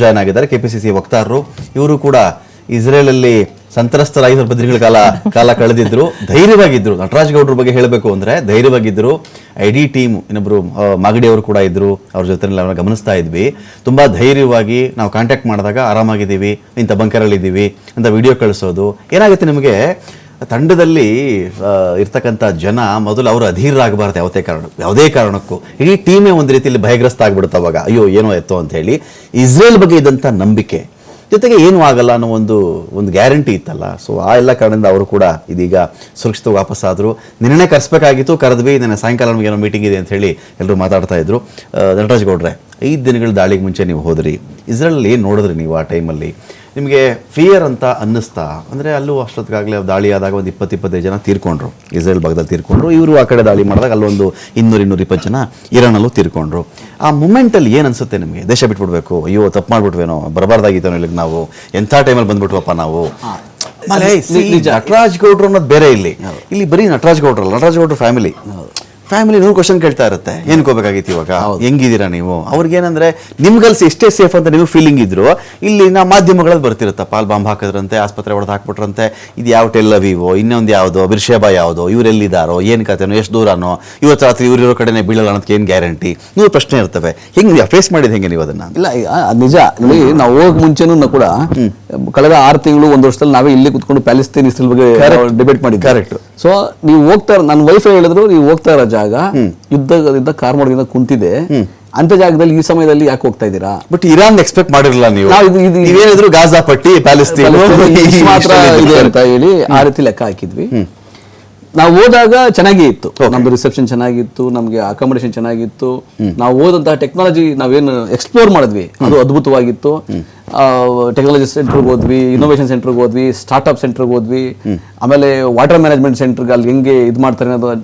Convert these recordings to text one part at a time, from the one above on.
Join ಆಗಿದ್ದಾರೆ. KPCC ವಕ್ತಾರರು. ಇವರು ಕೂಡ ಇಸ್ರೇಲ್ ಅಲ್ಲಿ ಸಂತ್ರಸ್ತರಾಗಿ ಸ್ವಲ್ಪ ದಿನಗಳ ಕಾಲ ಕಾಲ ಕಳೆದಿದ್ರು. ಧೈರ್ಯವಾಗಿದ್ರು. ನಟರಾಜ್ ಗೌಡ್ರ ಬಗ್ಗೆ ಹೇಳಬೇಕು ಅಂದ್ರೆ ಧೈರ್ಯವಾಗಿದ್ರು. ಐಡಿ ಟೀಮ್ ಇನ್ನೊಬ್ರು ಮಾಗಡಿ ಅವರು ಕೂಡ ಇದ್ರು. ಅವ್ರ ಜೊತೆ ಗಮನಿಸ್ತಾ ಇದ್ವಿ. ತುಂಬಾ ಧೈರ್ಯವಾಗಿ ನಾವು ಕಾಂಟ್ಯಾಕ್ಟ್ ಮಾಡಿದಾಗ ಆರಾಮಾಗಿದ್ದೀವಿ. ಇಂಥ ಬಂಕರಲ್ಲಿ ಇದ್ದೀವಿ ಅಂತ ವಿಡಿಯೋ ಕಳಿಸೋದು. ಏನಾಗುತ್ತೆ ನಿಮಗೆ? ತಂಡದಲ್ಲಿ ಇರ್ತಕ್ಕಂಥ ಜನ ಮೊದಲು ಅವರು ಅಧೀರರಾಗಬಾರ್ದು ಯಾವುದೇ ಕಾರಣ, ಯಾವುದೇ ಕಾರಣಕ್ಕೂ. ಇಡೀ ಟೀಮೇ ಒಂದು ರೀತಿಯಲ್ಲಿ ಭಯಗ್ರಸ್ತ ಆಗ್ಬಿಡುತ್ತೆ ಅವಾಗ. ಅಯ್ಯೋ, ಏನೋ ಎತ್ತೋ ಅಂತ ಹೇಳಿ. ಇಸ್ರೇಲ್ ಬಗ್ಗೆ ಇದ್ದಂಥ ನಂಬಿಕೆ. ಜೊತೆಗೆ ಏನೂ ಆಗಲ್ಲ ಅನ್ನೋ ಒಂದು ಒಂದು ಗ್ಯಾರಂಟಿ ಇತ್ತಲ್ಲ. ಸೊ ಆ ಎಲ್ಲ ಕಾರಣದಿಂದ ಅವರು ಕೂಡ ಇದೀಗ ಸುರಕ್ಷಿತ ವಾಪಸ್ ನಿರ್ಣಯ ಕರೆಸ್ಬೇಕಾಗಿತ್ತು, ಕರೆದ್ವಿ, ನನ್ನ ಸಾಯಂಕಾಲ ನಮಗೆ ಏನೋ ಮೀಟಿಂಗ್ ಇದೆ ಅಂತ ಹೇಳಿ ಎಲ್ಲರೂ ಮಾತಾಡ್ತಾ ಇದ್ರು. ನಟರಾಜ್ ಗೌಡ್ರೆ, ಐದು ದಿನಗಳ ದಾಳಿಗೆ ಮುಂಚೆ ನೀವು ಹೋದ್ರಿ. ಇಸ್ರೇಲಲ್ಲಿ ಏನು ನೋಡಿದ್ರಿ ನೀವು ಆ ಟೈಮಲ್ಲಿ ನಿಮಗೆ ಫಿಯರ್ ಅಂತ ಅನ್ನಿಸ್ತಾ? ಅಂದರೆ ಅಲ್ಲೂ ಅಷ್ಟೊತ್ತಿಗಾಗಲೇ ದಾಳಿ ಆದಾಗ ಒಂದು ಇಪ್ಪತ್ತು ಇಪ್ಪತ್ತೈದು ಜನ ತೀರ್ಕೊಂಡ್ರು. ಇಸ್ರೇಲ್ ಭಾಗದಲ್ಲಿ ತೀರ್ಕೊಂಡ್ರು. ಇವರು ಆ ಕಡೆ ದಾಳಿ ಮಾಡಿದಾಗ ಅಲ್ಲೊಂದು ಇನ್ನೂರು ಇನ್ನೂರು ಇಪ್ಪತ್ತು ಜನ ಇರಾನಲ್ಲೂ ತೀರ್ಕೊಂಡ್ರು. ಆ ಮೂಮೆಂಟಲ್ಲಿ ಏನು ಅನಿಸುತ್ತೆ ನಿಮಗೆ? ದೇಶ ಬಿಟ್ಬಿಡ್ಬೇಕು. ಅಯ್ಯೋ ತಪ್ಪು ಮಾಡಿಬಿಟ್ವೇನೋ? ಬರಬಾರ್ದಾಗಿತ್ತೇನೋ ಇಲ್ಲಿಗೆ ನಾವು. ಎಂಥ ಟೈಮಲ್ಲಿ ಬಂದ್ಬಿಟ್ವಪ್ಪ ನಾವು? ನಟರಾಜ್ ಗೌಡ್ರು ಅನ್ನೋದು ಬೇರೆ ಇಲ್ಲಿ. ಇಲ್ಲಿ ಬರೀ ನಟರಾಜ್ ಗೌಡ್ರಲ್ಲ. ನಟರಾಜ್ ಗೌಡ್ರು ಫ್ಯಾಮಿಲಿ ಫ್ಯಾಮಿಲಿ ನೂರು ಕ್ವಶನ್ ಕೇಳ್ತಾ ಇರುತ್ತೆ. ಏನ್ ಕೋಬೇಕಾಗಿತ್ತು ಇವಾಗ? ಹೆಂಗಿದ್ದೀರಾ ನೀವು? ಅವ್ರಿಗೇನಂದ್ರೆ ನಿಮ್ಗಲ್ಸಿ ಎಷ್ಟೇ ಸೇಫ್ ಅಂತ ನಿಮಗೆ ಫೀಲಿಂಗ್ ಇದ್ರು ಇಲ್ಲಿ ನಾ ಮಾಧ್ಯಮಗಳಲ್ಲಿ ಬರ್ತಿರುತ್ತೆ ಪಾಲ್ ಬಾಂಬ್ ಹಾಕಿದ್ರಂತೆ ಆಸ್ಪತ್ರೆ ಹೊಡೆದು ಹಾಕ್ಬಿಟ್ರಂತೆ. ಇದು ಯಾವ ಟೆಲ್ ಅವೀವೋ ಇನ್ನೊಂದು ಯಾವುದೋ ಬಿರ್ಷೇಬ ಯಾವುದೋ ಇವರೆಲ್ಲಿದ್ದಾರೋ ಏನು ಕತೆನೋ ಎಷ್ಟು ದೂರನೋ ಇವತ್ತು ರಾತ್ರಿ ಇವರಿರೋ ಕಡೆನೇ ಬೀಳಲ್ಲ ಅನ್ನೋದಕ್ಕೆ ಏನು ಗ್ಯಾರಂಟಿ ನೂರು ಪ್ರಶ್ನೆ ಇರ್ತವೆ. ಹೆಂಗೆ ಫೇಸ್ ಮಾಡಿದ ಹೆಂಗೆ ನೀವು ಅದನ್ನ? ಇಲ್ಲ ನಿಜ. ನೋಡಿ ನಾವು ಹೋಗಕ್ ಮುಂಚೆನೂ ನಾವು ಕೂಡ ಕಳೆದ ಆರು ತಿಂಗಳು ಒಂದು ವರ್ಷದಲ್ಲಿ ನಾವೇ ಇಲ್ಲಿ ಕುತ್ಕೊಂಡು ಪ್ಯಾಲೆಸ್ತೀನ್ ಇಸ್ರೇಲ್ ಬಗ್ಗೆ ಡಿಬೇಟ್ ಮಾಡಿ ಕರೆಕ್ಟ್ ಸೊ ನೀವು ಹೋಗ್ತಾ ನನ್ನ ವೈಫೈ ಹೇಳಿದ್ರು ನೀವು ಹೋಗ್ತಾ ಇರೋ ಜಾಗ ಯುದ್ಧದಿಂದ ಕಾರ್ ಮಾಡೋದ್ರಿಂದ ಕುಂತಿದೆ ಅಂತ ಜಾಗದಲ್ಲಿ ಈ ಸಮಯದಲ್ಲಿ ಯಾಕೆ ಹೋಗ್ತಾ ಇದ್ದೀರಾ? ಬಟ್ ಇರಾನ್ ಎಕ್ಸ್ಪೆಕ್ಟ್ ಮಾಡಿರಲಿಲ್ಲ ನೀವು. ನೀವೇನಿದ್ರು ಗಾಜಾ ಪಟ್ಟಿ ಪ್ಯಾಲೆಸ್ತೀನ್ ಮಾತ್ರ ಇದೆ ಅಂತ ಹೇಳಿ ಆ ರೀತಿ ಲೆಕ್ಕ ಹಾಕಿದ್ವಿ. ನಾವು ಹೋದಾಗ ಚೆನ್ನಾಗಿ ಇತ್ತು. ನಮ್ದು ರಿಸೆಪ್ಷನ್ ಚೆನ್ನಾಗಿತ್ತು ನಮಗೆ ಅಕಾಮಡೇಷನ್ ಚೆನ್ನಾಗಿತ್ತು. ನಾವು ಓದಂತಹ ಟೆಕ್ನಾಲಜಿ ನಾವೇನು ಎಕ್ಸ್ಪ್ಲೋರ್ ಮಾಡಿದ್ವಿ. ಅದು ಅದ್ಭುತವಾಗಿತ್ತು. ಟೆಕ್ನಾಲಜಿ ಸೆಂಟರ್ ಹೋದ್ವಿ ಇನೋವೇಷನ್ ಸೆಂಟರ್ ಹೋದ್ವಿ ಸ್ಟಾರ್ಟ್ಅಪ್ ಸೆಂಟರ್ಗೆ ಹೋದ್ವಿ. ಆಮೇಲೆ ವಾಟರ್ ಮ್ಯಾನೇಜ್ಮೆಂಟ್ ಸೆಂಟರ್ಗೆ ಅಲ್ಲಿ ಹೆಂಗೆ ಇದು ಮಾಡ್ತಾರೆ ಅನ್ನೋದು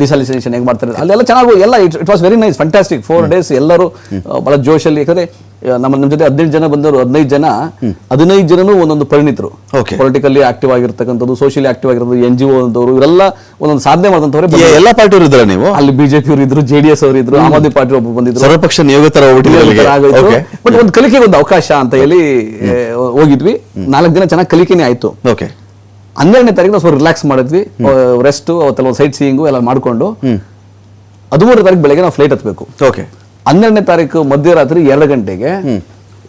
ಡಿಸಾಲಿಸೇಷನ್ ಹೆಂಗೆ ಮಾಡ್ತಾರೆ? ಅಲ್ಲೆಲ್ಲ ಚೆನ್ನಾಗಿ ಎಲ್ಲ it it was very nice fantastic four days ಎಲ್ಲರೂ ಬಹಳ ಜೋಶಲ್ಲಿ ಯಾಕಂದ್ರೆ ನಮ್ಮ ನಮ್ಮ ಜೊತೆ ಹದಿನೈದು ಜನ ಬಂದವರು ಹದಿನೈದು ಜನ ಹದಿನೈದು ಜನನು ಒಂದೊಂದು ಪರಿಣಿತರು. ಪೊಲಿಟಿಕಲಿ ಆಕ್ಟಿವ್ ಆಗಿರ್ತಕ್ಕಂಥದ್ದು ಸೋಷಿಯಲಿ ಆಕ್ಟಿವ್ ಆಗಿರೋದು ಎನ್ ಜಿ ಒ ಅಂತವರು ಇವರೆಲ್ಲ ಒಂದೊಂದು ಸಾಧನೆ ಮಾಡಿದಂಥವ್ರೆ ಎಲ್ಲ ಪಾರ್ಟಿಯವರು ಇದ್ರ ನೀವು? ಅಲ್ಲಿ ಬಿಜೆಪಿ ಅವರು ಇದ್ರು ಜೆ ಡಿ ಎಸ್ ಅವರು ಇದ್ರು ಆಮ್ ಆದ್ಮಿ ಪಾರ್ಟಿ ಒಬ್ಬರು ಬಂದಿದ್ರು. ಸರ್ವಪಕ್ಷ ನಿಯೋಗ ತರ ಬಟ್ ಒಂದು ಕಲಿಕೆಗೆ ಒಂದು ಅವಕಾಶ ಅಂತ ಹೇಳಿ ಹೋಗಿದ್ವಿ. ನಾಲ್ಕು ದಿನ ಚೆನ್ನಾಗಿ ಕಲಿಕೆನೇ ಆಯ್ತು. ಓಕೆ ಹನ್ನೆರಡನೇ ತಾರೀಕು ಸ್ವಲ್ಪ ರಿಲ್ಯಾಕ್ಸ್ ಮಾಡಿದ್ವಿ. ರೆಸ್ಟ್ ಅವತ್ತೆಲ್ಲ ಸೈಟ್ ಸೀಯಿಂಗು ಎಲ್ಲ ಮಾಡಿಕೊಂಡು ಹದಿಮೂರನೇ ತಾರೀಕು ಬೆಳಗ್ಗೆ ನಾವು ಫ್ಲೈಟ್ ಹತ್ಬೇಕು. ಓಕೆ ಹನ್ನೆರಡನೇ ತಾರೀಕು ಮಧ್ಯರಾತ್ರಿ ಎರಡು ಗಂಟೆಗೆ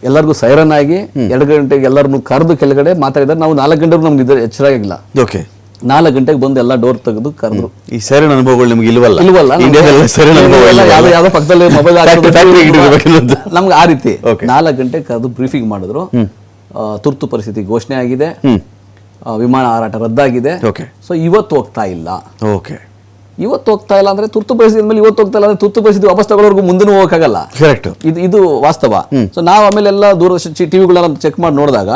ಎಲ್ಲರಿಗೂ ಸೈರನ್ ಆಗಿ ಎರಡು ಗಂಟೆಗೆ ಎಲ್ಲರನ್ನು ಕರೆದು ಕೆಳಗಡೆ ಮಾತಾಡಿದ್ರೆ ನಾವು ನಾಲ್ಕು ಗಂಟೆಗೂ ನಮ್ಗೆ ಇದ್ರೆ ಎಚ್ಚರ ಆಗಿಲ್ಲ. ಓಕೆ ನಾಲ್ಕು ಗಂಟೆಗೆ ಬಂದು ಎಲ್ಲ ಡೋರ್ ತೆಗೆದು ಕರೆದ್ರು. ಈ ಸೈರನ್ ಅನುಭವಗಳು ನಿಮ್ಗೆ ಇಲ್ವಲ್ಲ? ಇಲ್ವಲ್ಲ? ಯಾವ್ದೋ ಯಾವ್ದೋ ಪಕ್ಕದಲ್ಲಿ ಮೊಬೈಲ್ ನಮ್ಗೆ ಆ ರೀತಿ. ನಾಲ್ಕು ಗಂಟೆಗೆ ಕರೆದು ಬ್ರೀಫಿಂಗ್ ಮಾಡಿದ್ರು. ತುರ್ತು ಪರಿಸ್ಥಿತಿ ಘೋಷಣೆ ಆಗಿದೆ. ವಿಮಾನ ಹಾರಾಟ ರದ್ದಾಗಿದೆ. ಸೊ ಇವತ್ತು ಹೋಗ್ತಾ ಇಲ್ಲ. ಓಕೆ ಇವತ್ತು ಹೋಗ್ತಾ ಇಲ್ಲ ಅಂದ್ರೆ ತುರ್ತು ಪರಿಸ್ಥಿತಿ ಮೇಲೆ ಇವತ್ತು ಹೋಗ್ತಾ ಇಲ್ಲ ಅಂದ್ರೆ ತುರ್ತು ಪರಿಸ್ಥಿತಿ ವಾಪಸ್ ತಗೊಳ್ಳೋರ್ಗು ಮುಂದೆನೂ ಹೋಗಕ್ಕಾಗಲ್ಲ. ಕರೆಕ್ಟ್ ಇದು ಇದು ವಾಸ್ತವ. ಸೊ ನಾವು ಆಮೇಲೆ ಎಲ್ಲ ದೂರದರ್ಶನ ಟಿವಿಗಳೆಲ್ಲ ಚೆಕ್ ಮಾಡಿ ನೋಡಿದಾಗ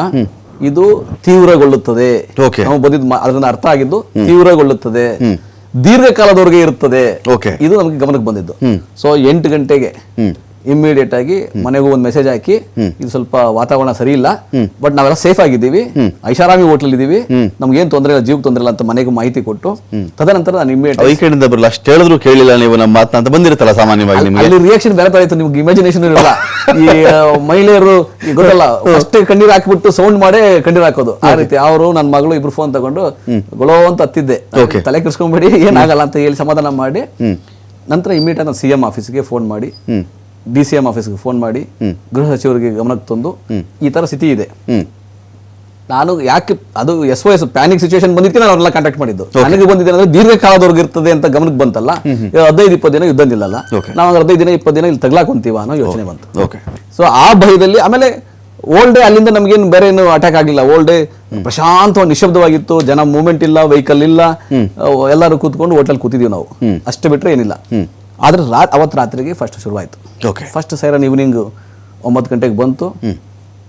ಇದು ತೀವ್ರಗೊಳ್ಳುತ್ತದೆ. ನಾವು ಬಂದಿದ್ದು ಅದರಿಂದ ಅರ್ಥ ಆಗಿದ್ದು ತೀವ್ರಗೊಳ್ಳುತ್ತದೆ. ದೀರ್ಘಕಾಲದವರೆಗೆ ಇರುತ್ತದೆ. ಇದು ನಮಗೆ ಗಮನಕ್ಕೆ ಬಂದಿದ್ದು. ಸೊ ಎಂಟು ಗಂಟೆಗೆ ಇಮ್ಮಿಡಿಯೇಟ್ ಆಗಿ ಮನೆಗೂ ಒಂದು ಮೆಸೇಜ್ ಹಾಕಿ ಇದು ಸ್ವಲ್ಪ ವಾತಾವರಣ ಸರಿ ಇಲ್ಲ ಬಟ್ ನಾವೆಲ್ಲ ಸೇಫ್ ಆಗಿದ್ದೀವಿ. ಐಷಾರಾಮಿ ಹೋಟ್ಲಲ್ಲಿ ಇದೀವಿ ನಮ್ಗೆ ಏನ್ ತೊಂದರೆ ಇಲ್ಲ ಜೀವಕ್ಕೆ ತೊಂದರೆ ಇಲ್ಲ ಅಂತ ಮನೆಗೂ ಮಾಹಿತಿ ಕೊಟ್ಟು ತದನಂತರ ನಾನು ಇಮ್ಮಿಡಿಯೇಟ್ ಈ ಕಡೆಯಿಂದ ಬರಲ್ಲ ಅಷ್ಟು ಹೇಳಿದ್ರು ಕೇಳಿಲ್ಲ ನೀವು ನಮ್ಮ ಮಾತನ್ನ ಅಂತ ಬಂದಿರುತ್ತಲ್ಲ ಸಾಮಾನ್ಯವಾಗಿ ನಿಮಗೆ. ಅಲ್ಲಿ ರಿಯಾಕ್ಷನ್ ಬೇರೆ ತರ ಇತ್ತು ನಿಮ್ಗೆ ಇಮ್ಯಾಜಿನೇಷನ್ ಇರಲ್ಲ. ಈ ಮಹಿಳೆಯರು ಗೊತ್ತಲ್ಲ ಫಸ್ಟ್ ಕಣ್ಣೀರ್ ಹಾಕ್ಬಿಟ್ಟು ಸೌಂಡ್ ಮಾಡಿ ಕಣ್ಣೀರ್ ಹಾಕೋದು. ಆ ರೀತಿ ಅವರು ನನ್ನ ಮಗಳು ಇಬ್ರು ಫೋನ್ ತಗೊಂಡು ಗೊಳೋ ಅಂತ ಹತ್ತಿದ್ದೆ. ತಲೆ ಕೆಡಿಸ್ಕೊಂಬೇಡಿ ಏನಾಗಲ್ಲ ಅಂತ ಹೇಳಿ ಸಮಾಧಾನ ಮಾಡಿ ನಂತರ ಇಮಿಡಿಯೇಟ್ ನಾನು ಸಿ ಎಂ ಆಫೀಸ್ಗೆ ಫೋನ್ ಮಾಡಿ ಡಿ ಸಿ ಎಂ ಆಫೀಸ್ಗೆ ಫೋನ್ ಮಾಡಿ ಗೃಹ ಸಚಿವರಿಗೆ ಗಮನಕ್ಕೆ ತಂದು ಈ ತರ ಸ್ಥಿತಿ ಇದೆ. ನಾನು ಯಾಕೆ ಅದು S O S panic situation ಬಂದಿದ್ದಕ್ಕೆ ನಾನು ಅವ್ರನ್ನ ಕಾಂಟ್ಯಾಕ್ಟ್ ಮಾಡಿದ್ದು. ನನಗೆ ಬಂದಿದೆ ಅಂದ್ರೆ ದೀರ್ಘಕಾಲದವರೆಗೆ ಇರ್ತದೆ ಅಂತ ಗಮನಕ್ಕೆ ಬಂತಲ್ಲ ಹದಿನೈದು ಇಪ್ಪತ್ತು ದಿನ ಯುದ್ಧ ನಿಲ್ಲಲ್ಲ. ನಾವು ಹದಿನೈದು ದಿನ ಇಪ್ಪತ್ತು ದಿನ ಇಲ್ಲಿ ತಗ್ಲಾಕೊಂತೀವ ಅನ್ನೋ ಯೋಚನೆ ಬಂತು. ಓಕೆ ಸೊ ಆ ಭಯದಲ್ಲಿ ಆಮೇಲೆ ಓಲ್ಡ್ ಡೇ ಅಲ್ಲಿಂದ ನಮಗೇನು ಬೇರೆ ಏನು ಅಟ್ಯಾಕ್ ಆಗಲಿಲ್ಲ. ಓಲ್ಡ್ ಡೇ ಪ್ರಶಾಂತವಾಗಿ ನಿಶಬ್ದವಾಗಿತ್ತು ಜನ ಮೂವ್ಮೆಂಟ್ ಇಲ್ಲ ವೆಹಿಕಲ್ ಇಲ್ಲ ಎಲ್ಲರೂ ಕೂತ್ಕೊಂಡು ಹೋಟೆಲ್ ಕೂತಿದೀವಿ ನಾವು. ಅಷ್ಟು ಬಿಟ್ರೆ ಏನಿಲ್ಲ. ಆದ್ರೆ ರಾ ಅವತ್ತು ರಾತ್ರಿಗೆ ಫಸ್ಟ್ ಶುರುವಾಯಿತು. ಓಕೆ ಫಸ್ಟ್ ಸೈರನ್ ಈವ್ನಿಂಗ್ ಒಂಬತ್ತು ಗಂಟೆಗೆ ಬಂತು.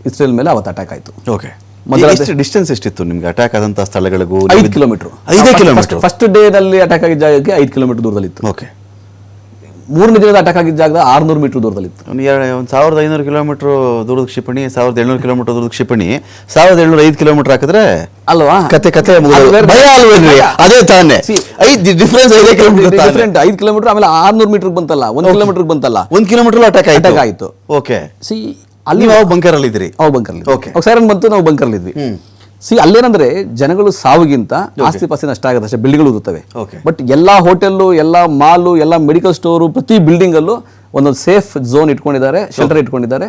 ಇಸ್ರೇಲ್ ಮೇಲೆ ಅವತ್ತು ಅಟ್ಯಾಕ್ ಆಯಿತು. ಓಕೆ ಮೊದಲ- ಡಿಸ್ಟೆನ್ಸ್ ಎಷ್ಟಿತ್ತು ನಿಮ್ಗೆ ಅಟ್ಯಾಕ್ ಆದಂತ ಸ್ಥಳಗಳಿಗೂ? ಐದು ಕಿಲೋಮೀಟರ್ ಐದೇ ಕಿಲೋಮೀಟರ್ ಫಸ್ಟ್ ಡೇ ನಲ್ಲಿ ಅಟ್ಯಾಕ್ ಆಗಿದ್ದ ಜಾಗಕ್ಕೆ ಐದು ಕಿಲೋಮೀಟರ್ ದೂರದಲ್ಲಿತ್ತು. ಓಕೆ ಮೂರನೇ ದಿನದ ಅಟ್ಯಾಕ್ ಆಗಿದ್ದ ಜಾಗದ ಆರ್ನೂರು ಮೀಟರ್ ದೂರದಲ್ಲಿತ್ತು ಒಂದು ಎರಡು ಒಂದು ಸಾವಿರದ ಐನೂರು ಕಿಲೋಮೀಟರ್ ದೂರದ ಕ್ಷಿಪಣಿ ಸಾವಿರದ ಏಳ್ನೂರು ಕಿಲೋಮೀಟರ್ ದೂರದ ಕ್ಷಿಪಣಿ ಸಾವಿರದ ಏಳ್ನೂರ ಐದು ಕಿಲೋಮೀಟರ್ ಹಾಕಿದ್ರೆ ಅಲ್ವಾ? ಕತೆ ಕತೆ. ಅದು ತಾನೇ. ಐದು ಡಿಫ್ರೆನ್ಸ್ ಐದೇ ಕಿಲೋಮೀಟರ್ ಡಿಫ್ರೆಂಟ್ ಐದು ಕಿಲೋಮೀಟರ್ ಆಮೇಲೆ ಆರ್ನೂರು ಮೀಟರ್ ಬಂತಲ್ಲ ಒಂದು ಕಿಲೋಮೀಟರ್ ಬಂತಲ್ಲ. ಒಂದು ಕಿಲೋಮೀಟರ್ ಅಟ್ಯಾಕ್ ಅಟ್ಯಾಕ್ ಆಯಿತು. ಓಕೆ ಸಿ ಅಲ್ಲಿ ನಾವು ಬಂಕರ್ ಅಲ್ಲಿ ಇದ್ರಿ ಅವ್ ಬಂಕರ್ ಓಕೆ ಸೈರನ್ ಬಂತು ನಾವು ಅಲ್ಲಿ ಇದ್ವಿ ಸಿ ಅಲ್ಲೇನಂದ್ರೆ ಜನಗಳು ಸಾವಿಗಿಂತ ಆಸ್ತಿ ಪಾಸ್ತಿ ನಷ್ಟ ಆಗುತ್ತೆ ಅಷ್ಟೇ ಬಿಲ್ಡಿಂಗ್ಗಳು ಉದುತ್ತವೆ ಬಟ್ ಎಲ್ಲಾ ಹೋಟೆಲ್ಲು ಎಲ್ಲ ಮಾಲು ಎಲ್ಲ ಮೆಡಿಕಲ್ ಸ್ಟೋರು ಪ್ರತಿ ಬಿಲ್ಡಿಂಗಲ್ಲೂ ಒಂದೊಂದು ಸೇಫ್ ಝೋನ್ ಇಟ್ಕೊಂಡಿದ್ದಾರೆ ಶೆಲ್ಟರ್ ಇಟ್ಕೊಂಡಿದ್ದಾರೆ.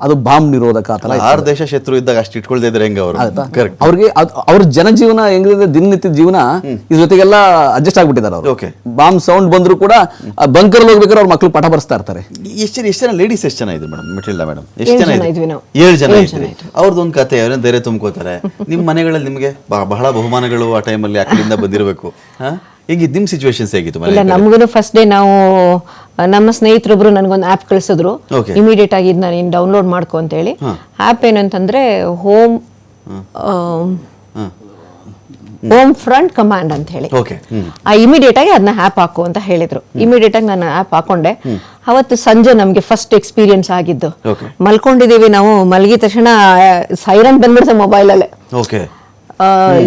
ಅದು ಬಾಂಬ್ ನಿರೋಧಕ ಆರು ದೇಶ ಶತ್ರು ಇದ್ದಾಗ ಅಷ್ಟು ಇಟ್ಕೊಳ್ತಾ ಇದ್ರೆ ಹೆಂಗ ಅವರು? ಕರೆಕ್ಟ್ ಅವ್ರಿಗೆ ಅವ್ರ ಜನಜೀವನ ಹೆಂಗಿದೆ ದಿನನಿತ್ಯ ಜೀವನ ಇದ್ರ ಜೊತೆಗೆಲ್ಲ ಅಡ್ಜಸ್ಟ್ ಆಗ್ಬಿಟ್ಟಿದ್ದಾರೆ ಅವರು. ಬಾಂಬ್ ಸೌಂಡ್ ಬಂದ್ರು ಕೂಡ ಬಂಕರ್ ಹೋಗ್ಬೇಕಾದ್ರೆ ಅವ್ರ ಮಕ್ಳು ಪಾಠ ಬರ್ಸ್ತಾ ಇರ್ತಾರೆ. ಎಷ್ಟು ಜನ ಎಷ್ಟು ಜನ ಲೇಡೀಸ್ ಎಷ್ಟು ಜನ ಇದ್ರು ಮೇಡಮ್ ಮೆಟಿಲ್ಡಾ ಮೇಡಮ್ ಎಷ್ಟು ಜನ? ಇದ್ವಿ ಏಳು ಜನ ಅವ್ರದ್ದು ಒಂದು ಇದ್ರಿ ಅವ್ರದ್ದೊಂದು ಕತೆ ಅವ್ರೇನು ಧೈರ್ಯ ತುಂಬ್ಕೋತಾರೆ. ನಿಮ್ಮ ಮನೆಗಳಲ್ಲಿ ನಿಮಗೆ ಬ- ಬಹಳ ಬಹುಮಾನಗಳು ಆ ಟೈಮಲ್ಲಿ ಆ ಕಡೆಯಿಂದ ಬಂದಿರಬೇಕು. ಹಾ? ಹೇಗಿತ್ತು ನಿಮ್ಮ ಸಿಚುವೇಶನ್ಸ್ ಹೇಗಿತ್ತು ಇಲ್ಲ ನಮಗೂ ಫಸ್ಟ್ ಡೇ ನಾವು ನಮ್ಮ ಸ್ನೇಹಿತರೊಬ್ರು ನನಗೊಂದು ಆ್ಯಪ್ ಕಳಿಸಿದ್ರು. ಇಮಿಡಿಯೇಟ್ ಆಗಿ ಇದನ್ನ ನೀನು ಡೌನ್ಲೋಡ್ ಮಾಡ್ಕೊ ಅಂತ ಹೇಳಿ ಆ್ಯಪ್ ಏನಂತಂದ್ರೆ ಹೋಮ್ ಹೋಮ್ ಫ್ರಂಟ್ ಕಮಾಂಡ್ ಅಂತ ಹೇಳಿ ಆ ಇಮಿಡಿಯೇಟ್ ಆಗಿ ಅದನ್ನ ಆ್ಯಪ್ ಹಾಕು ಅಂತ ಹೇಳಿದ್ರು. ಇಮಿಡಿಯೇಟ್ ಆಗಿ ನಾನು ಆ್ಯಪ್ ಹಾಕೊಂಡೆ. ಅವತ್ತು ಸಂಜೆ ನಮಗೆ ಫಸ್ಟ್ ಎಕ್ಸ್ಪೀರಿಯನ್ಸ್ ಆಗಿದ್ದು. ಮಲ್ಕೊಂಡಿದೀವಿ ನಾವು. ಮಲಗಿದ ತಕ್ಷಣ ಸೈರನ್ ಬಂದ್ಬಿಡ್ತೇವೆ ಮೊಬೈಲಲ್ಲೇ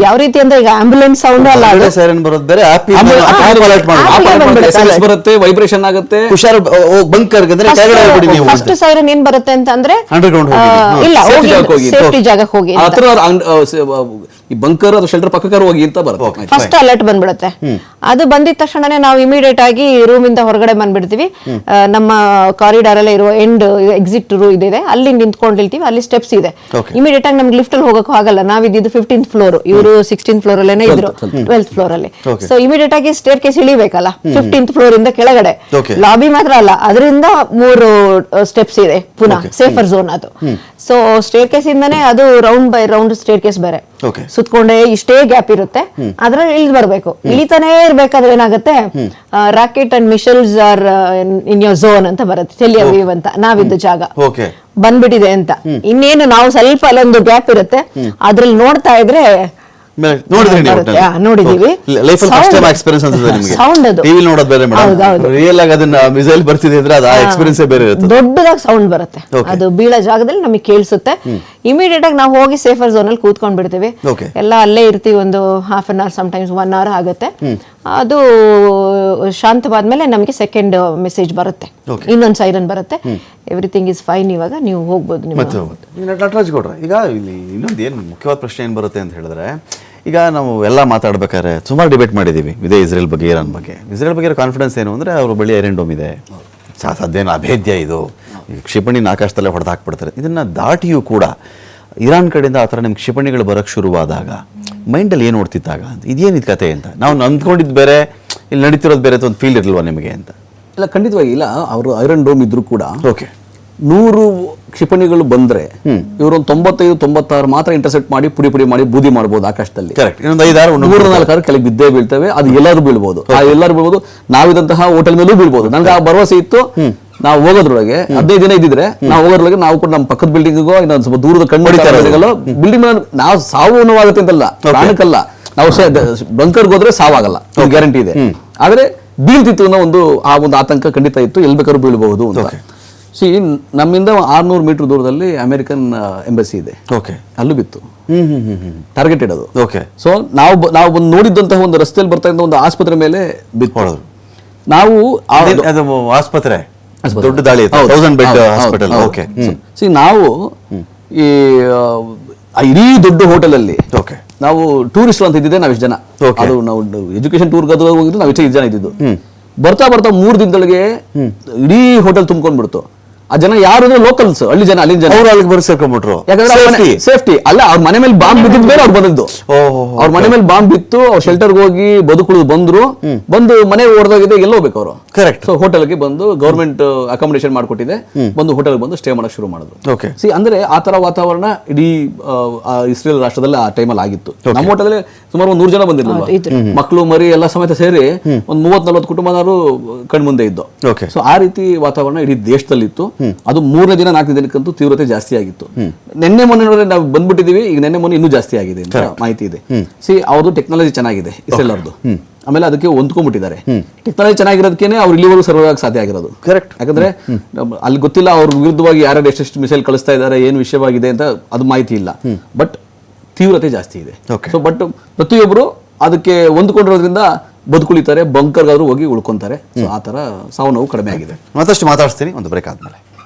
ಯಾವ ರೀತಿ ಅಂದ್ರೆ ಈಗ ಆಂಬ್ಯುಲೆನ್ಸ್ ಸೌಂಡ್ ಅಲ್ಲ ಸೈರನ್ ಬರುತ್ತೆ ಬೇರೆ ಆಪ್ ಅಲರ್ಟ್ ಮಾಡಿ SMS ಬರುತ್ತೆ ವೈಬ್ರೇಷನ್ ಆಗುತ್ತೆ. ಹುಷಾರು ಬಂಕರ್ ಅಂದ್ರೆ ಕೆಳಗಡೆ ಹೋಗ್ಬಿಡಿ ನೀವು ಫಸ್ಟ್ ಸೈರನ್ ಏನ್ ಬರುತ್ತೆ ಅಂತ ಅಂದ್ರೆ ಅಂಡರ್ಗ್ರೌಂಡ್ ಹೋಗಿ. ಇಲ್ಲ ಹೋಗಿ ಸೇಫ್ಟಿ ಜಾಗಕ್ಕೆ ಹೋಗಿ ಆ, ಈ ಬಂಕರ್ ಅದು ಶೆಲ್ಟರ್ ಪಕ್ಕಕ್ಕೆ ಹೋಗಿ ಅಂತ ಬರುತ್ತೆ. ಫಸ್ಟ್ ಅಲರ್ಟ್ ಬಂದ್ಬಿಡುತ್ತೆ. ಅದು ಬಂದಿದ ತಕ್ಷಣನೇ ನಾವು ಇಮಿಡಿಯೇಟ್ ಆಗಿ ರೂಮ್ ಇಂದ ಹೊರಗಡೆ ಬಂದ್ಬಿಡ್ತೀವಿ. ಆ, ನಮ್ಮ ಕಾರಿಡಾರ್ ಅಲ್ಲೇ ಇರುವ ಎಂಡ್ ಎಕ್ಸಿಟ್ ರೂ ಇದೆ ಅಲ್ಲಿ ನಿಂತ್ಕೊಂಡಿರ್ತೀವಿ ಅಲ್ಲಿ ಸ್ಟೆಪ್ಸ್ ಇದೆ. ಇಮಿಡಿಯೇಟ್ ಆಗಿ ನಮ್ಗೆ ಲಿಫ್ಟ್ ಅಲ್ಲಿ ಹೋಗಕ್ಕೂ ಆಗಲ್ಲ. ನಾವಿದ್ದು ಫಿಫ್ಟೀನ್ ಫ್ಲೋರ್ ಇವರು ಸಿಕ್ಸ್ಟೀನ್ ಫ್ಲೋರ್ ಅಲ್ಲೇನೆ ಇದ್ರು. ಟ್ವೆಲ್ತ್ ಫ್ಲೋರ್ ಅಲ್ಲಿ. ಸೊ ಇಮಿಡಿಯೇಟ್ ಆಗಿ ಸ್ಟೇರ್ ಕೇಸ್ ಇಳಿಬೇಕಲ್ಲ ಫಿಫ್ಟೀನ್ ಫ್ಲೋರ್ ಇಂದ ಕೆಳಗಡೆ. ಲಾಬಿ ಮಾತ್ರ ಅಲ್ಲ. ಅದರಿಂದ ಮೂರು ಸ್ಟೆಪ್ಸ್ ಇದೆ ಪುನಃ. ಸೇಫರ್ ಝೋನ್ ಅದು. ಸೊ ಸ್ಟೇರ್ ಕೇಸ್ ಇಂದಾನೆ ಅದು round by round staircase ಬೇರೆ. ಸುತ್ಕೊಂಡೆ ಇಷ್ಟೇ ಗ್ಯಾಪ್ ಇರುತ್ತೆ. ಅದ್ರಲ್ಲಿ ಇಳಿದು ಬರ್ಬೇಕು. ಇಳಿತಾನೆ ಇರ್ಬೇಕಾದ್ರೆ ಏನಾಗುತ್ತೆ? Rocket and missiles are in your zone ಅಂತ ಬರುತ್ತೆ. ಟೆಲಿಯವಿವ್ ಅಂತ. ನಾವಿದ್ದ ಜಾಗ. ಬಂದ್ಬಿಟ್ಟಿದೆ ಅಂತ. ಇನ್ನೇನು ನಾವು ಸ್ವಲ್ಪ ಅಲ್ಲೊಂದು ಗ್ಯಾಪ್ ಇರುತ್ತೆ. ಅದ್ರಲ್ಲಿ ನೋಡ್ತಾ ಇದ್ರೆ ನೋಡಿದ್ರಿ ನೀವು ನೋಡಿದೀವಿ. ಲೈಫ್ ಅಲ್ಲಿ ಫಸ್ಟ್ ಟೈಮ್ ಎಕ್ಸ್ಪೀರಿಯನ್ಸ್ ಅನ್ಸುತ್ತೆ ನಿಮಗೆ. Sound ಅದು. ಟಿವಿ ನೋಡೋದು ಬೇರೆ ಹೌದು, ಮೇಡಮ್ ರಿಯಲ್ ಆಗಿ ಅದನ್ನ ಮಿಸೈಲ್ ಬರ್ತಿದೆ ಅಂದ್ರೆ ಅದು ಆ ಎಕ್ಸ್ಪೀರಿಯನ್ಸ್ ಬೇರೆ ಇರುತ್ತೆ. ದೊಡ್ಡದಾಗಿ ಸೌಂಡ್ ಬರುತ್ತೆ. ಅದು ಬೀಳೋ ಜಾಗದಲ್ಲಿ ನಮಗೆ ಕೇಳಿಸುತ್ತೆ. ಇಮಿಡಿಯೇಟ್ ಆಗಿ ನಾವು ಹೋಗಿ ಸೇಫರ್ ಝೋನ್ ಅಲ್ಲಿ ಕೂತ್ಕೊಂಡ್ ಬಿಡ್ತೀವಿ. ಎಲ್ಲ ಅಲ್ಲೇ ಇರ್ತೀವಿ ಒಂದು half an hour times one hour ಆಗುತ್ತೆ. ಅದು ಶಾಂತವಾದ್ಮೇಲೆ ನಮಗೆ ಸೆಕೆಂಡ್ ಮೆಸೇಜ್ ಬರುತ್ತೆ. ಇನ್ನೊಂದು ಸೈರನ್ ಬರುತ್ತೆ. ಎವ್ರಿಥಿಂಗ್ ಇಸ್ ಫೈನ್ ಇವಾಗ ನೀವು ಹೋಗ್ಬೋದು ನಿಮ್ಮ ಮತ್ತೆ ಹೋಗುತ್ತೆ. ಈಗ ನಟರಾಜ್ ಗೌಡ್ರ ಈಗ ಇಲ್ಲಿ ಇನ್ನೊಂದು ಏನು ಮುಖ್ಯವಾದ ಪ್ರಶ್ನೆ ಏನು ಬರುತ್ತೆ ಅಂತ ಹೇಳಿದ್ರೆ ಈಗ ನಾವು ಎಲ್ಲ ಮಾತಾಡ್ಬೇಕಾದ್ರೆ ಸುಮಾರು ಡಿಬೇಟ್ ಮಾಡಿದ್ದೀವಿ ಇದೇ ಇಸ್ರೇಲ್ ಬಗ್ಗೆ ಇರಾನ್ ಬಗ್ಗೆ. ಇಸ್ರೇಲ್ ಬಗ್ಗೆ ಕಾನ್ಫಿಡೆನ್ಸ್ ಏನು ಅಂದರೆ ಅವ್ರ ಬಳಿ ಐರನ್ ಡೋಮ್ ಇದೆ. ಸಾ- ಸಾಧ್ಯ ಏನು ಅಭೇದ್ಯ ಇದು. ಈ ಕ್ಷಿಪಣಿನ ಆಕಾಶದಲ್ಲೇ ಹೊಡೆದು ಹಾಕ್ಬಿಡ್ತಾರೆ ಇದನ್ನು ದಾಟಿಯೂ ಕೂಡ ಇರಾನ್ ಕಡೆಯಿಂದ ಆ ಥರ ನಿಮ್ಗೆ ಕ್ಷಿಪಣಿಗಳು ಬರೋಕ್ಕೆ ಶುರುವಾದಾಗ ಮೈಂಡಲ್ಲಿ ಏನು ಓಡ್ತಿತ್ತಾಗ ಅಂತ ಇದೇನಿದ್ ಕತೆ ಅಂತ? ನಾವು ಅಂದ್ಕೊಂಡಿದ್ದು ಬೇರೆ ಇಲ್ಲಿ ನಡೀತಿರೋದು ಬೇರೆ ಅಂತ ಒಂದು ಫೀಲ್ ಇರಲ್ವಾ ನಿಮಗೆ ಅಂತ? ಇಲ್ಲ ಖಂಡಿತವಾಗಿ ಇಲ್ಲ. ಅವರು ಐರನ್ ಡೋಮ್ ಇದ್ರು ಕೂಡ ಓಕೆ ನೂರು ಕ್ಷಿಪಣಿಗಳು ಬಂದ್ರೆ ಇವರೊಂದು ತೊಂಬತ್ತೈದು ತೊಂಬತ್ತಾರು ಮಾತ್ರ ಇಂಟರ್ಸೆಪ್ಟ್ ಮಾಡಿ ಪುಡಿ ಪುಡಿ ಮಾಡಿ ಬೂದಿ ಮಾಡ್ಬೋದು ಆಕಾಶದಲ್ಲಿ. ಕರೆಕ್ಟ್ ಇನ್ನೊಂದು ಐದಾರು ಒಂದು ಮೂರು ನಾಲ್ಕಾರು ಕೆಳಗೆ ಬಿದ್ದೇ ಬೀಳ್ತವೆ. ಅದು ಎಲ್ಲರೂ ಬೀಳ್ಬೋದು. ಆ ಎಲ್ಲರೂ ಬೀಳ್ಬೋದು. ನಾವಿದಂತಹ ಹೋಟೆಲ್ ಮೇಲೂ ಬೀಳ್ಬೋದು. ನನಗೆ ಆ ಭರವಸೆ ಇತ್ತು. ನಾವು ಹೋಗೋದ್ರೊಳಗೆ ಹದಿನೈದು ದಿನ ಇದ್ದಿದ್ರೆ ನಾವು ಹೋಗೋದ್ರೊಳಗೆ ನಾವು ಕೂಡ ನಮ್ಮ ಪಕ್ಕದ ಬಿಲ್ಡಿಂಗ್ಗೋ ಇನ್ನೊಂದು ಸ್ವಲ್ಪ ದೂರದ ಕಣ್ಣು ಬಿಲ್ಡಿಂಗ್ ನಾವು ಸಾವು ನೋವಾಗುತ್ತೆ ಅಂತಲ್ಲ ಪ್ರಾಣಕ್ಕಲ್ಲ. ನಾವು ಬಂಕರ್ಗೆ ಹೋದ್ರೆ ಸಾವಾಗಲ್ಲ. ಗ್ಯಾರಂಟಿ ಇದೆ. ಆದ್ರೆ ಬೀಳ್ತಿತ್ತು ಅನ್ನೋ ಒಂದು ಆ ಒಂದು ಆತಂಕ ಖಂಡಿತ ಇತ್ತು. ಎಲ್ಲಿ ಬೇಕಾದ್ರೂ ಬೀಳಬಹುದು ಅಂತ. ಸಿ ನಮ್ಮಿಂದ ಆರ್ನೂರು ಮೀಟರ್ ದೂರದಲ್ಲಿ ಅಮೆರಿಕನ್ ಎಂಬಸಿ ಇದೆ. ಓಕೆ ಅಲ್ಲೂ ಬಿತ್ತು. Hmm hmm hmm hmm. Targeted ಅದು. ಓಕೆ ಸೊ ನಾವು ನಾವು ಒಂದು ನೋಡಿದ್ದಂತಹ ಒಂದು ರಸ್ತೆಯಲ್ಲಿ ಬರ್ತಾ ಇದ್ದ ಒಂದು ಆಸ್ಪತ್ರೆ ಮೇಲೆ ಬಿತ್ತು. ನಾವು ಆಸ್ಪತ್ರೆ. ದೊಡ್ಡ ದಾಳಿ ಹೌದು, ಬೆಡ್ ಹಾಸ್ಪಿಟಲ್ ಓಕೆ See, ನಾವು ಈ ಇಡೀ ದೊಡ್ಡ ಹೋಟೆಲ್ ಅಲ್ಲಿ ಓಕೆ ನಾವು ಟೂರಿಸ್ಟ್ ಅಂತ ಇದ್ದಿದ್ದೆ ನಾವು ಇಷ್ಟು ಜನ. ಅದು ನಾವು ಎಜುಕೇಶನ್ ಟೂರ್ ಗದ್ದು ಹೋಗಿದ್ದು ನಾವು ಇಷ್ಟು ಜನ ಇದ್ದಿದ್ದು. ಬರ್ತಾ ಬರ್ತಾ ಮೂರ್ ದಿನದೊಳಗೆ ಇಡೀ ಹೋಟೆಲ್ ತುಂಬ್ಕೊಂಡ್ಬಿಡ್ತು. ಆ ಜನ ಯಾರು ಲೋಕಲ್ಸ್ ಹಳ್ಳಿ ಜನ ಅಲ್ಲಿ ಜನ. ಅವ್ರು ಅಲ್ಲಿಗೆ ಬರೋ ಸೇರ್ಕೊಂಡ್ಬಿಟ್ರು. ಯಾಕಂದ್ರೆ ಸೇಫ್ಟಿ ಅಲ್ಲ ಅವ್ರ ಮನೆ ಮೇಲೆ ಬಾಂಬ್ ಬಿದ್ದಿದ್ ಮೇಲೆ ಅವ್ರು ಬಂದಿದ್ದು. ಅವ್ರ ಮನೆ ಮೇಲೆ ಬಾಂಬ್ ಬಿತ್ತು ಅವ್ರ ಶೆಲ್ಟರ್ಗೆ ಹೋಗಿ ಬದುಕುಳು ಬಂದ್ರು. ಬಂದು ಮನೆ ಹೊಡೆದೋಗಿದೆ ಎಲ್ಲ ಹೋಗ್ಬೇಕು ಅವರು. ಕರೆಕ್ಟ್ ಸೊ ಹೋಟೆಲ್ಗೆ ಬಂದು ಗೌರ್ಮೆಂಟ್ ಅಕಾಮಿಡೇಷನ್ ಮಾಡ್ಕೊಟ್ಟಿದೆ. ಬಂದು ಹೋಟೆಲ್ ಬಂದು ಸ್ಟೇ ಮಾಡಕ್ ಶುರು ಮಾಡಿದ್ರು. ಓಕೆ ಸಿ ಅಂದ್ರೆ ಆ ತರ ವಾತಾವರಣ ಇಡೀ ಇಸ್ರೇಲ್ ರಾಷ್ಟ್ರದಲ್ಲಿ ಆ ಟೈಮಲ್ಲಿ ಆಗಿತ್ತು. ನಮ್ಮ ಹೋಟೆಲ್ ಸುಮಾರು ಒಂದ್ ನೂರು ಜನ ಬಂದಿರಲಿಲ್ಲ ಮಕ್ಕಳು ಮರಿ ಎಲ್ಲ ಸಮೇತ ಸೇರಿ ಒಂದ್ ಮೂವತ್ ನಲ್ವತ್ತು ಕುಟುಂಬದವರು ಕಣ್ಮುಂದೆ ಇದ್ದು. ಓಕೆ ಸೊ ಆ ರೀತಿ ವಾತಾವರಣ ಇಡೀ ದೇಶದಲ್ಲಿತ್ತು. ಅದು ಮೂರನೇ ದಿನ ನಾಲ್ಕನೇ ದಿನಕ್ಕಂತೂ ತೀವ್ರತೆ ಜಾಸ್ತಿ ಆಗಿತ್ತು. ನಿನ್ನೆ ಮೊನ್ನೆ ನೋಡಿದ್ರೆ ನಾವು ಬಂದ್ಬಿಟ್ಟಿದೀವಿ ಈಗ ನಿನ್ನೆ ಮೊನ್ನೆ ಇನ್ನೂ ಜಾಸ್ತಿ ಆಗಿದೆ ಅಂತ ಮಾಹಿತಿ ಇದೆ. ಸಿ ಅವ್ರದ್ದು ಟೆಕ್ನಾಲಜಿ ಚೆನ್ನಾಗಿದೆ ಇಸ್ರೇಲ್ ಅವ್ರದ್ದು. ಆಮೇಲೆ ಅದಕ್ಕೆ ಹೊಂದ್ಕೊಂಡ್ಬಿಟ್ಟಿದ್ದಾರೆ. ಟೆಕ್ನಾಲಜಿ ಚೆನ್ನಾಗಿರೋದಕ್ಕೇನೆ ಅವ್ರು ಇಲ್ಲಿವರೆಗೂ ಸರ್ವೈವ್ ಆಗಿ ಸಾಧ್ಯ ಆಗಿರೋದು. ಕರೆಕ್ಟ್ ಯಾಕಂದ್ರೆ ಅಲ್ಲಿ ಗೊತ್ತಿಲ್ಲ ಅವ್ರ ವಿರುದ್ಧವಾಗಿ ಯಾರ್ಯಾರು ಎಷ್ಟೆಷ್ಟು ಮಿಸೈಲ್ ಕಳಿಸ್ತಾ ಇದ್ದಾರೆ ಏನು ವಿಷಯವಾಗಿದೆ ಅಂತ ಅದು ಮಾಹಿತಿ ಇಲ್ಲ. ಬಟ್ ತೀವ್ರತೆ ಜಾಸ್ತಿ ಇದೆ. ಸೊ ಬಟ್ ಪ್ರತಿಯೊಬ್ಬರು ಅದಕ್ಕೆ ಹೊಂದ್ಕೊಂಡಿರೋದ್ರಿಂದ ಬದುಕುಳಿತಾರೆ ಬಂಕರ್ಗಾದ್ರೂ ಹೋಗಿ ಉಳ್ಕೊಂತಾರೆ. ಸೊ ಆ ತರ ಸಾವು ನೋವು ಕಡಿಮೆ ಆಗಿದೆ. ಮತ್ತಷ್ಟು ಮಾತಾಡ್ತೀನಿ ಒಂದು ಬ್ರೇಕ್ ಆದ್ಮೇಲೆ.